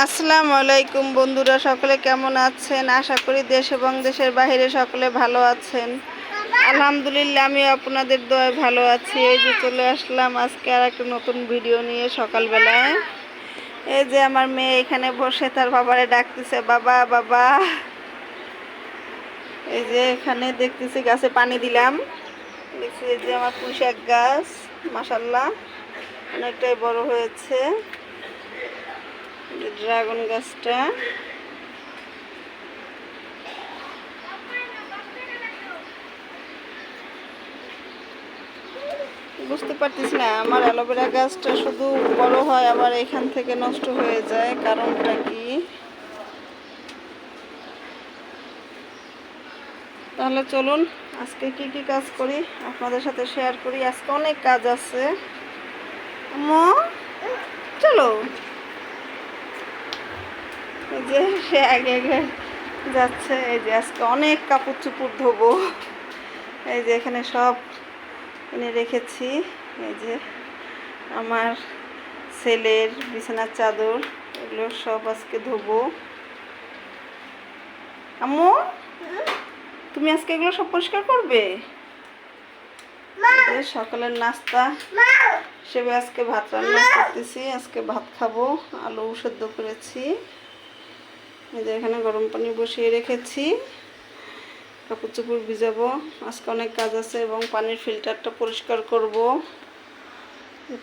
আসসালামু আলাইকুম বন্ধুরা, সকলে কেমন আছেন? আশা করি দেশ এবং দেশের বাইরে সকলে ভালো আছেন। আলহামদুলিল্লাহ আমি আপনাদের দোয়ায় ভালো আছি। এই যে চলে আসলাম আজকে আর একটা নতুন ভিডিও নিয়ে সকালবেলায়। এই যে আমার মেয়ে এখানে বসে, তার বাবারে ডাকতেছে, বাবা বাবা। এই যে এখানে দেখতেছি গাছে পানি দিলাম। দেখছি এই যে আমার পুঁইশাক গাছ মাসাল্লাহ অনেকটাই বড় হয়েছে। ড্রাগন গাছটা। বুঝতে পারতেছি না, আমার অ্যালোভেরা গাছটা শুধু বড় হয়, আবার এখান থেকে নষ্ট হয়ে যায়, কারণটা কি? তাহলে চলুন, আজকে কি কি কাজ করি? আপনাদের সাথে শেয়ার করি। আজকে অনেক কাজ আছে। চলো। যে সে আগে আগে যাচ্ছে, এই যে আজকে অনেক কাপড় চুপড় ধোবো। এই যে এখানে সব এনে রেখেছি। এই যে আমার ছেলের বিছানার চাদর, এগুলো সব আজকে ধোবো। আম্মু, তুমি আজকে এগুলো সব পরিষ্কার করবে? সকালের নাস্তা হিসেবে আজকে ভাত রান্না করতেছি, আজকে ভাত খাব, আলু সেদ্ধ করেছি। এই যে এখানে গরম পানি বসিয়ে রেখেছি। কাপড় চোপড় ভিজাবো। আজকে অনেক কাজ আছে এবং পানির ফিল্টারটা পরিষ্কার করব।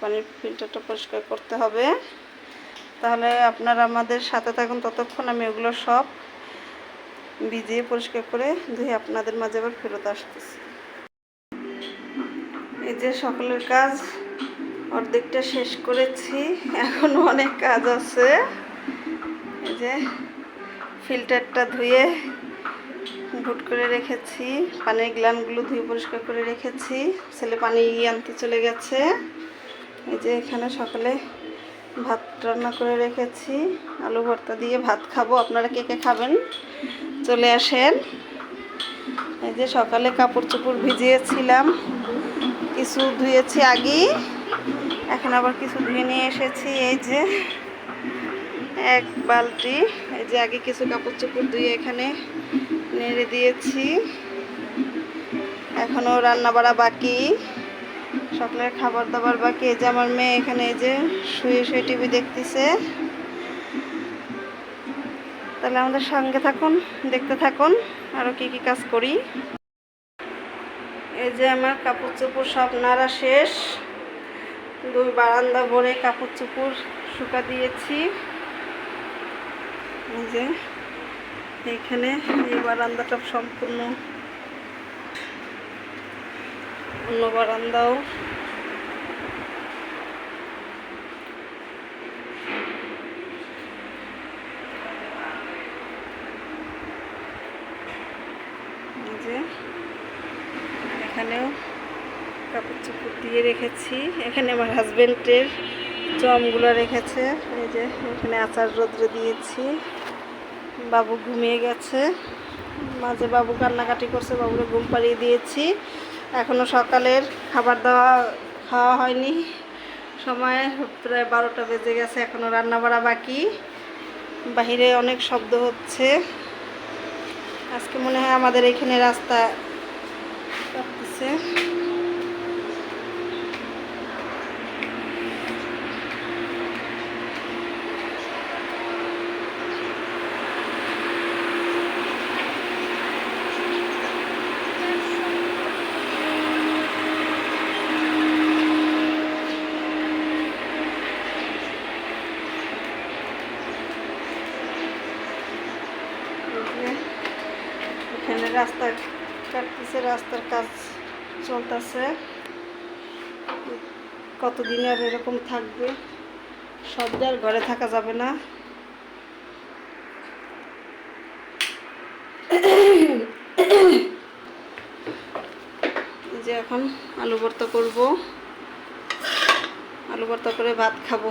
পানির ফিল্টারটা পরিষ্কার করতে হবে। তাহলে আপনারা আমাদের সাথে থাকুন ততক্ষণ আমি ওগুলো সব ভিজিয়ে পরিষ্কার করে ধুয়ে আপনাদের মাঝে আবার ফেরত আসতেছি। এই যে সকলের কাজ অর্ধেকটা শেষ করেছি। এখন অনেক কাজ আছে। এই যে ফিল্টারটা ধুয়ে ভুট করে রেখেছি। পানির গ্লানগুলো ধুয়ে পরিষ্কার করে রেখেছি। ছেলে পানি আনতে চলে গেছে। এই যে এখানে সকালে ভাত রান্না করে রেখেছি। আলু ভর্তা দিয়ে ভাত খাব। আপনারা কে কে খাবেন? চলে আসেন। এই যে সকালে কাপড় চোপড় ভিজিয়েছিলাম। কিছু ধুয়েছি আগেই এখন আবার কিছু ধুয়ে নিয়ে এসেছি। এই যে এক বালতি এই যে আগে কিছু কাপড় চোপড় ধুয়ে এখানে নেড়ে দিয়েছি। এখনও রান্না বাড়া বাকি। সকালের খাবার দাবার বাকি। এই যে আমার মেয়ে এখানে এই যে শুয়ে শুয়ে টিভি দেখতেছে। তাহলে আমাদের সঙ্গে থাকুন, দেখতে থাকুন আরও কি কি কাজ করি। এই যে আমার কাপড় চোপড় সব নাড়া শেষ। দুই বারান্দা ভরে কাপড় চোপড় শুকা দিয়েছি। এই যে, এইখানে এই বারান্দাটা সম্পূর্ণ। অন্য বারান্দাও। এখানেও কাপড় চোপড় দিয়ে রেখেছি। এখানে আমার হাজবেন্ডের জমগুলো রেখেছে। এই যে, এখানে আচার রৌদ্র দিয়েছি। বাবু ঘুমিয়ে গেছে। মাঝে বাবু কান্নাকাটি করছে, বাবুরে ঘুম পাড়িয়ে দিয়েছি। এখনও সকালের খাবার দাওয়া, খাওয়া হয়নি। সময় প্রায় বারোটা বেজে গেছে এখনও রান্না বাড়া বাকি। বাহিরে অনেক শব্দ হচ্ছে। আজকে মনে হয় আমাদের এখানে রাস্তা কাঁপতেছে এই যে এখানে রাস্তা কাটতেছে, রাস্তার কাজ চলতেছে। কতদিন আর এরকম থাকবে? সব আর ঘরে থাকা যাবে না। যে এখন আলু ভর্তা করব। আলু ভর্তা করে ভাত খাব।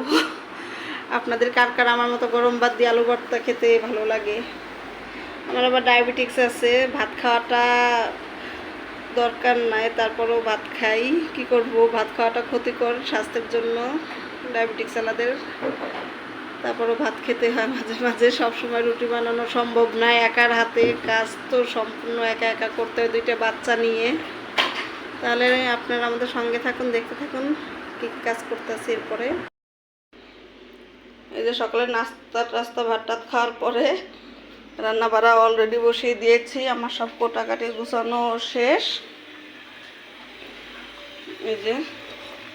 আপনাদের কার কার আমার মতো গরম ভাত দিয়ে আলু ভর্তা খেতে ভালো লাগে? আমার আবার ডায়াবেটিক্স আছে, ভাত খাওয়াটা দরকার নাই, তারপরেও ভাত খাই। কি করব? ভাত খাওয়াটা ক্ষতিকর স্বাস্থ্যের জন্য, ডায়াবেটিক্স আলাদের। তারপরে ভাত খেতে হয় মাঝে মাঝে, সবসময় রুটি বানানো সম্ভব নয় একার হাতে কাজ তো সম্পূর্ণ একা একা করতে হয় দুইটা বাচ্চা নিয়ে। তাহলে আপনারা আমাদের সঙ্গে থাকুন, দেখতে থাকুন কী কী কাজ করতেছি এরপরে। এই যে সকালে নাস্তা, টাস্তা ভাত টাত খাওয়ার পরে রান্না বাড়া অলরেডি বসিয়ে দিয়েছি, আমার সব কোটা কোটাকাটি গুছানো শেষ। এই যে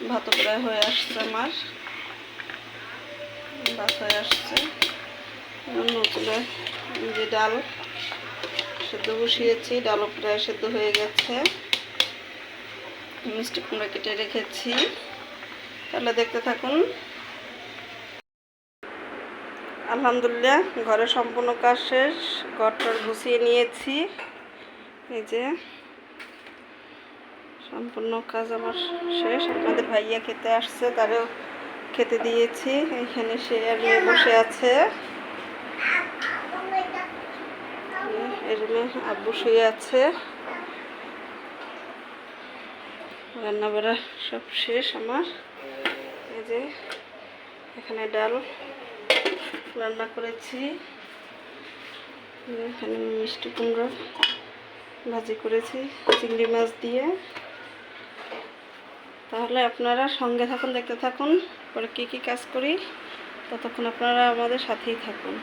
ভাত প্রায় হয়ে আসছে আমার। ভাত হয়ে আসছে। নতুলে যে ডাল সেদ্ধ বসিয়েছি, ডালও প্রায় সেদ্ধ হয়ে গেছে। মিষ্টি কুমড়া কেটে রেখেছি। তাহলে দেখতে থাকুন। আলহামদুলিল্লাহ, ঘরে সম্পূর্ণ কাজ শেষ, ঘরটার গুছিয়ে নিয়েছি। এই যে, সম্পূর্ণ কাজ আমার শেষ। আপনাদের ভাইয়া খেতে আসছে, তারও খেতে দিয়েছি। এখানে সে আর মেয়ে বসে আছে। এই রুমে আব্বু শুয়ে আছে। রান্না বাড়া সব শেষ আমার। এই যে, এখানে ডাল। রান্না করেছি। এখানে মিষ্টি কুমড়ো ভাজি করেছি, চিংড়ি মাছ দিয়ে। তাহলে আপনারা সঙ্গে থাকুন, দেখতে থাকুন, পরে কী কী কাজ করি, ততক্ষণ আপনারা আমাদের সাথেই থাকুন।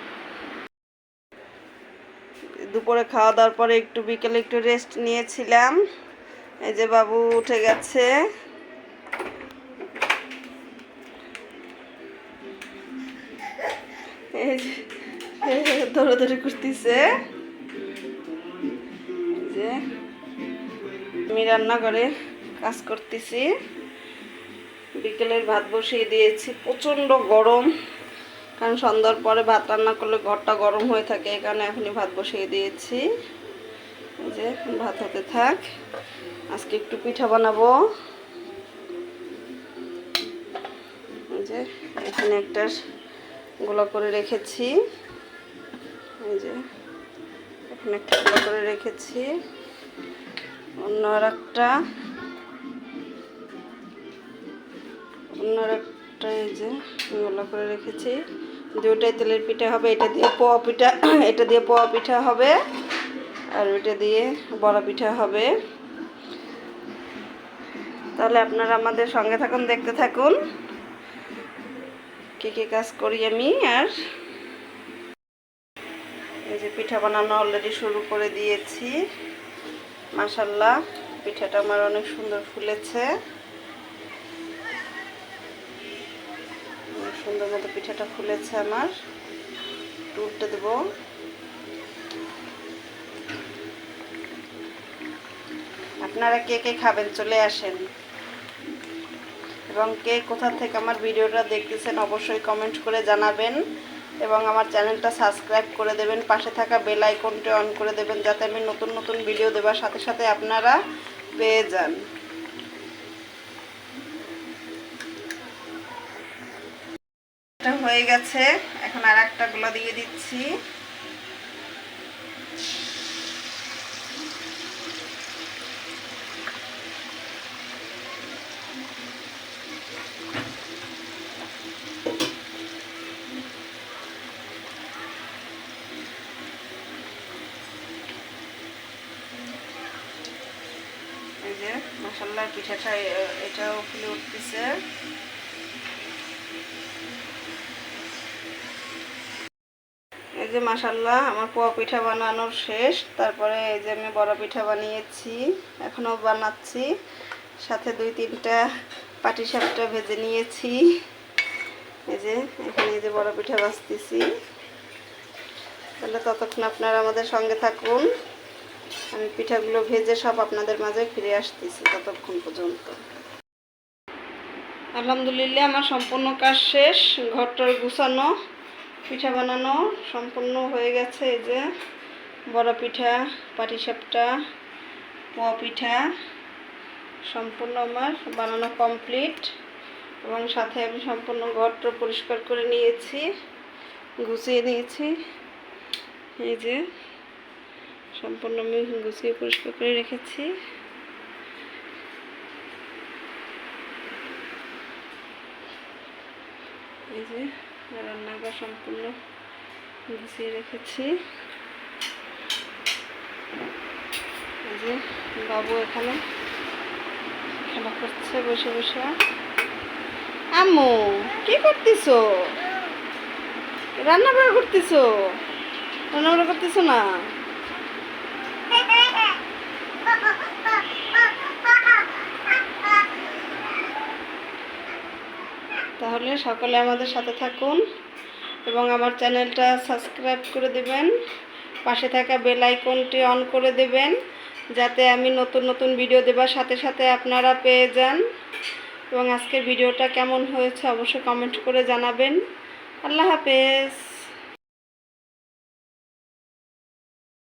দুপুরে খাওয়া দাওয়ার পরে একটু বিকেলে একটু রেস্ট নিয়েছিলাম। এই যে বাবু উঠে গেছে। এই দৌড়াদৌড়ি করতেছে। যে আমি রান্নাঘরে কাজ করতেছি। বিকেলের ভাত বসিয়ে দিয়েছি। প্রচণ্ড গরম। কারণ সন্ধ্যার পরে ভাত রান্না করলে ঘরটা গরম হয়ে থাকে কারণে এখনই ভাত বসিয়ে দিয়েছি। যে ভাত হতে থাক। আজকে একটু পিঠা বানাবো। যে, এখানে একটা গোলা করে রেখেছি। এই যে, এখানে একটা গোলা করে রেখেছি। অন্য আর একটা অন্য একটা এই যে, গোলা করে রেখেছি। দুটাই তেলের পিঠা হবে, এটা দিয়ে পোয়া পিঠা, এটা দিয়ে পোয়া পিঠা হবে, আর ওইটা দিয়ে বড়া পিঠা হবে। তাহলে আপনারা আমাদের সঙ্গে থাকুন, দেখতে থাকুন। কী কী কাজ করি আমি আর এই যে পিঠা বানানো অলরেডি শুরু করে দিয়েছি। মাসাল্লাহ পিঠাটা আমার অনেক সুন্দর ফুলেছে। সুন্দর মতো পিঠাটা ফুলেছে আমার। উল্টে দেবো। আপনারা কে কে খাবেন? চলে আসেন। এবং কে কোথা থেকে আমার ভিডিওটা দেখতেছেন অবশ্যই কমেন্ট করে জানাবেন এবং আমার চ্যানেলটা সাবস্ক্রাইব করে দেবেন। পাশে থাকা বেল আইকনটি অন করে দেবেন যাতে আমি নতুন নতুন ভিডিও দেওয়ার সাথে সাথে আপনারা পেয়ে যান। হয়ে গেছে। এখন আর একটা গুলো দিয়ে দিচ্ছি। যে মশাল্লার পিঠাটা এটাও ফুলে উঠতেছে। এই যে মাসাল্লাহ আমার পোয়া পিঠা বানানোর শেষ। তারপরে এই যে আমি বড় পিঠা বানিয়েছি, এখনও বানাচ্ছি। সাথে দুই তিনটা পাটি সাপটা ভেজে নিয়েছি। এই যে, এখানে এই যে বড় পিঠা বাছতেছি তাহলে ততক্ষণ আপনারা আমাদের সঙ্গে থাকুন। আমি পিঠাগুলো ভেজে সব আপনাদের মাঝে ফিরে আসতেছি ততক্ষণ পর্যন্ত। আলহামদুলিল্লাহ, আমার সম্পূর্ণ কাজ শেষ। ঘরটার গুছানো, পিঠা বানানো সম্পূর্ণ হয়ে গেছে। এই যে বড় পিঠা পাটিসাপটা পোয়া পিঠা সম্পূর্ণ আমার বানানো কমপ্লিট। এবং সাথে আমি সম্পূর্ণ ঘরটা পরিষ্কার করে নিয়েছি, গুছিয়ে নিয়েছি। এই যে সম্পূর্ণ আমি গুছিয়ে পরিষ্কার করে রেখেছি। এই যে রান্নাঘর সম্পূর্ণ গুছিয়ে রেখেছি। এই যে বাবু এখানে খেলা করছে, বসে বসে। আম্মু, কি করতেছো? রান্না বাড়া করতেছো? রান্না বাড়া করতেছো না? তাহলে সকলে আমাদের সাথে থাকুন এবং আমার চ্যানেলটা সাবস্ক্রাইব করে দেবেন। পাশে থাকা বেল আইকনটি অন করে দেবেন যাতে আমি নতুন নতুন ভিডিও দেবার সাথে সাথে আপনারা পেয়ে যান। এবং আজকের ভিডিওটা কেমন হয়েছে অবশ্যই কমেন্ট করে জানাবেন। আল্লাহ হাফেজ।